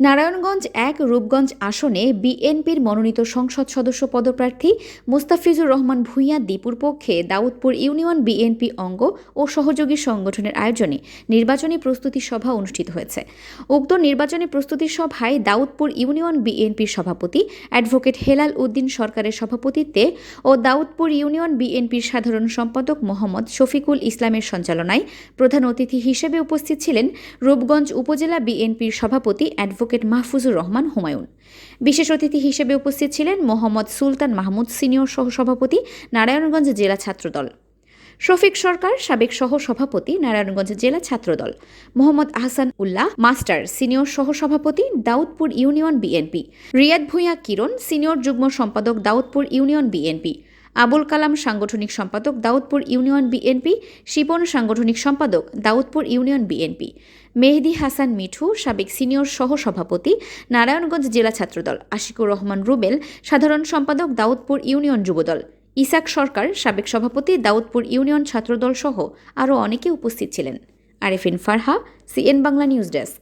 নারায়ণগঞ্জ এক রূপগঞ্জ আসনে বিএনপির মনোনীত সংসদ সদস্য পদপ্রার্থী মুস্তাফিজুর রহমান ভূঁইয়া দীপুর পক্ষে দাউদপুর ইউনিয়ন বিএনপি অঙ্গ ও সহযোগী সংগঠনের আয়োজনে নির্বাচনী প্রস্তুতি সভা অনুষ্ঠিত হয়েছে। উক্ত নির্বাচনী প্রস্তুতি সভায় দাউদপুর ইউনিয়ন বিএনপির সভাপতি অ্যাডভোকেট হেলাল উদ্দিন সরকারের সভাপতিত্বে ও দাউদপুর ইউনিয়ন বিএনপির সাধারণ সম্পাদক মোহাম্মদ শফিকুল ইসলামের সঞ্চালনায় প্রধান অতিথি হিসেবে উপস্থিত ছিলেন রূপগঞ্জ উপজেলা বিএনপির সভাপতি অ্যাডভোকেট মাহফুজুর রহমান হুমায়ুন। বিশেষ অতিথি হিসেবে উপস্থিত ছিলেন মোহাম্মদ সুলতান মাহমুদ সিনিয়র সহসভাপতি নারায়ণগঞ্জ জেলা ছাত্রদল। শফিক সরকার সাবেক সহ সভাপতি নারায়ণগঞ্জ জেলা ছাত্রদল। মোহাম্মদ আহসান উল্লাহ মাস্টার সিনিয়র সহসভাপতি Daudpur union BNP. Riad Bhuiyan Kiron senior যুগ্ম সম্পাদক দাউদপুর ইউনিয়ন বিএনপি। আবুল কালাম সাংগঠনিক সম্পাদক, দাউদপুর ইউনিয়ন বিএনপি, শিপন সাংগঠনিক সম্পাদক, দাউদপুর ইউনিয়ন বিএনপি। মেহেদি হাসান মিঠু, সাবেক সিনিয়র সহ সভাপতি নারায়ণগঞ্জ জেলা ছাত্রদল, আশিকুর রহমান রুবেল, সাধারণ সম্পাদক, দাউদপুর ইউনিয়ন যুবদল। ইসাক সরকার, সাবেক সভাপতি, দাউদপুর ইউনিয়ন ছাত্রদল সহ আরও অনেকে উপস্থিত ছিলেন। Arefin Farha, CN Bangla news desk.